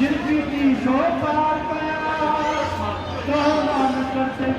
ਜਿਨਕੀ ਦੀ ਸੋ ਪਾਰ ਪਿਆ ਤੋ ਮਨ ਕਰਤੇ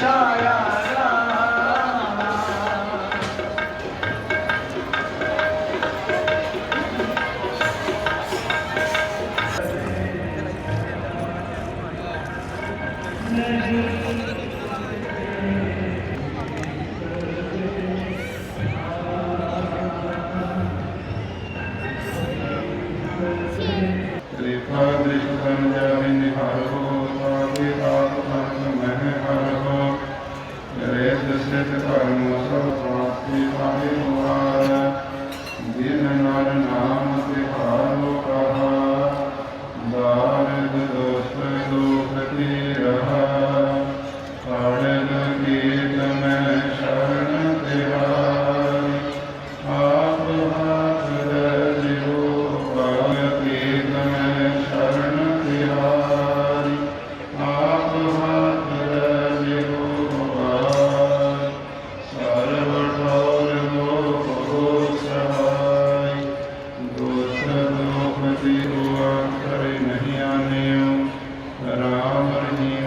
ਛਾਇਆ ਰਾਮਾ ਤ੍ਰਿਪਾ ਦ੍ਰਿਸ਼ ਕਰਮ ਸਭ ਸਾਥੀ ਪਾਹੇ ਹੋਆ ਜਿਨ ਨਰ ਨਾਮ Lord, in the